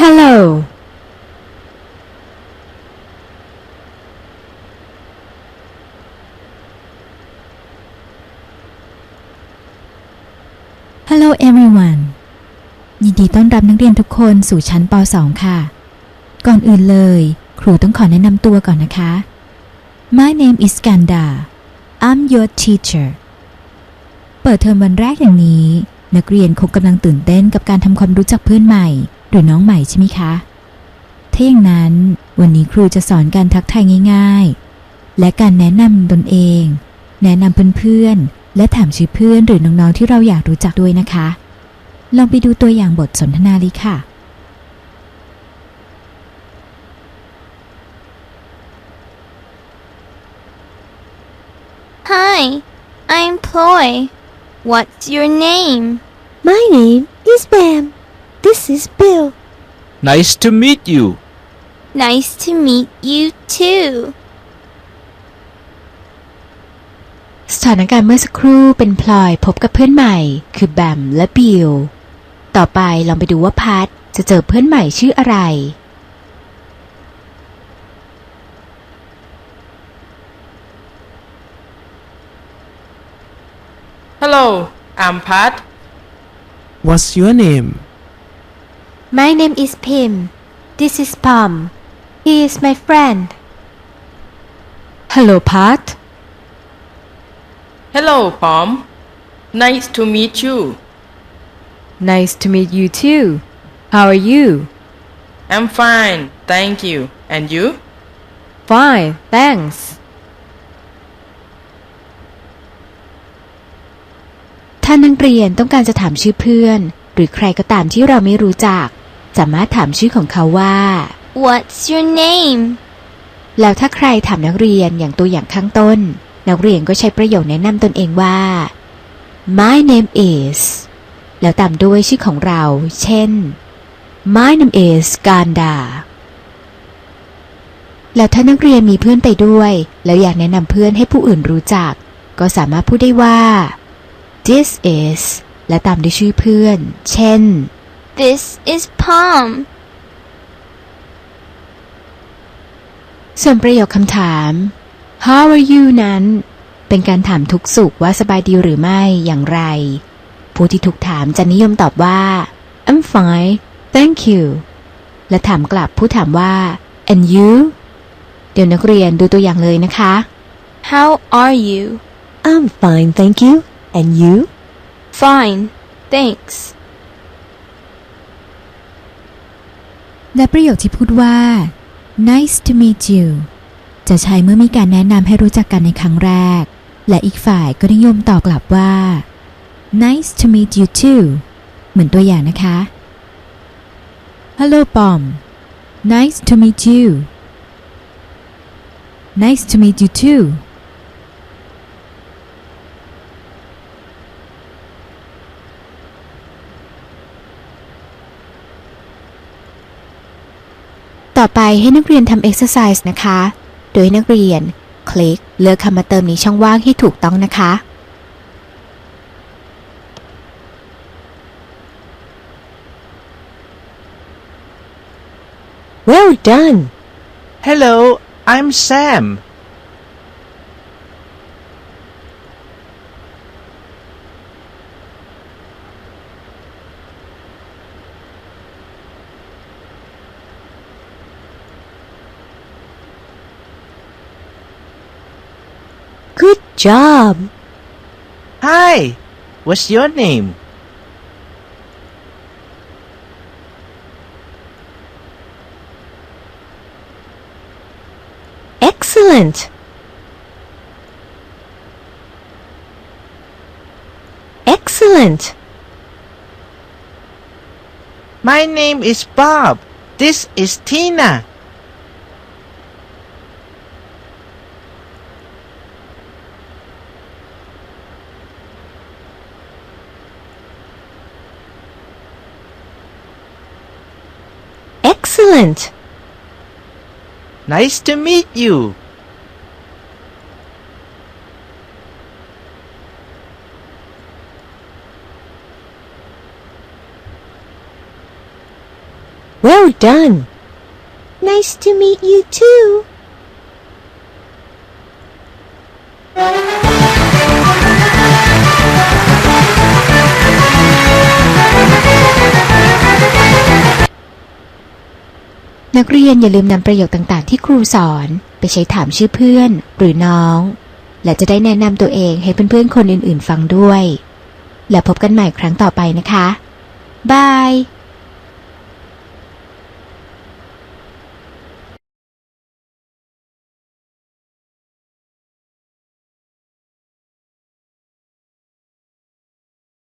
Hello Hello everyone ยินดีต้อนรับนักเรียนทุกคนสู่ชั้นป .2 ค่ะ ก่อนอื่นเลย ครูต้องขอแนะนำตัวก่อนนะคะ My name is Ganda I'm your teacher เปิดเทอมวันแรกอย่างนี้ นักเรียนคงกำลังตื่นเต้นกับการทำความรู้จักเพื่อนใหม่ หรือน้องใหม่ใช่ไหมคะ ถ้าอย่างนั้นวันนี้ครูจะสอนการทักทายง่าย ๆ และการแนะนำตนเอง แนะนำเพื่อนๆ และถามชื่อเพื่อนหรือน้องๆที่เราอยากรู้จักด้วยนะคะ ลองไปดูตัวอย่างบทสนทนาเลยค่ะ Hi, I'm Ploy. What's your name? My name is Bam. This is Bill. Nice to meet you. Nice to meet you too. สถานการณ์เมื่อสักครู่เป็นพลอยพบกับเพื่อนใหม่ คือแบมและบิล ต่อไปลองไปดูว่าพัทจะเจอเพื่อนใหม่ชื่ออะไร Hello, I'm Pat. What's your name? My name is Pim. This is Pom. He is my friend. Hello Pat Hello, Pom. Nice to meet you. Nice to meet you too How are you I'm fine, thank you. And you? Fine thanks ถ้านักเรียนต้องการจะถามชื่อเพื่อน หรือใครก็ตามที่เราไม่รู้จัก สามารถถามชื่อของเขาว่า What's your name? แล้วถ้าใครถามนักเรียนอย่างตัวอย่างข้างต้น นักเรียนก็ใช้ประโยคแนะนำตนเองว่า My name is แล้วตามด้วยชื่อของเรา เช่น My name is Ganda แล้วถ้านักเรียนมีเพื่อนไปด้วย แล้วอยากแนะนำเพื่อนให้ผู้อื่นรู้จัก ก็สามารถพูดได้ว่า This is และตามด้วยชื่อเพื่อน เช่น This is Palm. ส่วนประโยคคำถาม How are you นั้น เป็นการถามทุกสุขว่าสบายดีหรือไม่อย่างไร ผู้ที่ถูกถามจะนิยมตอบว่า I'm fine thank you และถามกลับผู้ถามว่า and you เดี๋ยวนักเรียนดูตัวอย่างเลยนะคะ How are you? I'm fine, thank you. And you? Fine, thanks. และประโยคที่พูดว่า nice to meet you จะใช้เมื่อมีการแนะนำให้รู้จักกันในครั้งแรก และอีกฝ่ายก็นิยมตอบกลับว่า nice to meet you too เหมือนตัวอย่างนะคะ Hello Bom nice to meet you nice to meet you too ต่อไปให้นักเรียนทำ exercise นะคะ โดยให้นักเรียน คลิกเลือกคำมาเติมในช่องว่างให้ถูกต้องนะคะ Well done. Hello, I'm Sam. Good job. Hi, what's your name? Excellent. Excellent. My name is Bob. This is Tina. Excellent. Nice to meet you. Well done Nice to meet you too. นักเรียนอย่าลืมนำประโยคต่างๆ ที่ครูสอนไปใช้ถามชื่อเพื่อนหรือน้อง และจะได้แนะนำตัวเองให้เพื่อนๆคนอื่นๆ ฟังด้วย แล้วพบกันใหม่ครั้งต่อไปนะคะ บาย